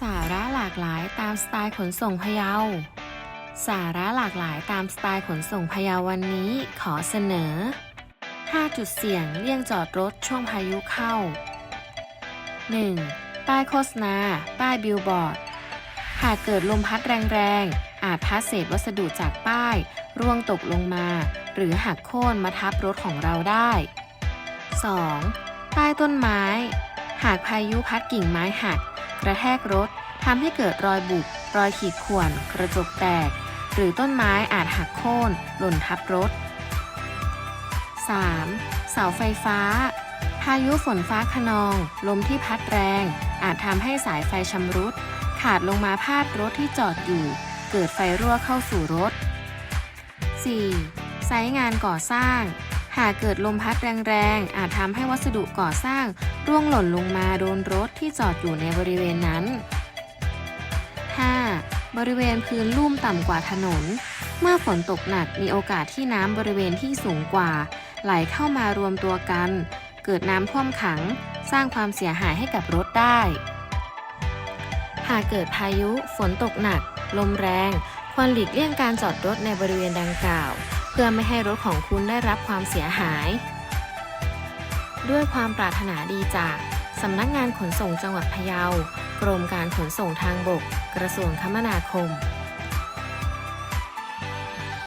สามสไตล์ขนส่งพะเยา สาระหลากหลายตามสไตล์ขนส่งพะเยาวันนี้ขอเสนอ 5 จุดเสี่ยงเลี่ยงจอดรถช่วงพายุเข้า 1. ป้ายโฆษณา ป้ายบิลบอร์ด หากเกิดลมพัดแรงๆ อาจพัดเศษวัสดุจากป้าย ร่วงตกลงมา หรือหักโค่นมาทับรถของเราได้ 2. ใต้ต้นไม้ หากพายุพัดกิ่งไม้หัก กระแทกรถทำให้เกิดรอยบุบรอยขีดข่วน กระจกแตก หรือต้นไม้อาจหักโค่นหล่นทับรถ 3. เสาไฟฟ้า พายุฝนฟ้าขนอง ลมที่พัดแรง อาจทำให้สายไฟชำรุด ขาดลงมาพาดรถที่จอดอยู่ เกิดไฟรั่วเข้าสู่รถ 4. ไซต์งานก่อสร้าง หากเกิดลมพัดแรงๆ อาจทำให้วัสดุก่อสร้าง ร่วงหล่นลงมาโดนรถที่จอดอยู่ในบริเวณนั้น 5. บริเวณพื้นลุ่มต่ำกว่าถนน เมื่อฝนตกหนักมีโอกาสที่น้ำบริเวณที่สูงกว่า ไหลเข้ามารวมตัวกัน เกิดน้ำท่วมขัง สร้างความเสียหายให้กับรถได้ หากเกิดพายุ ฝนตกหนัก ลมแรง ควรหลีกเลี่ยงการจอดรถในบริเวณดังกล่าว พื่อไม่ให้รถของคุณได้รับความเสียหาย ด้วยความปรารถนาดีจากสำนักงานขนส่งจังหวัดพะเยา กรมการขนส่งทางบก กระทรวงคมนาคม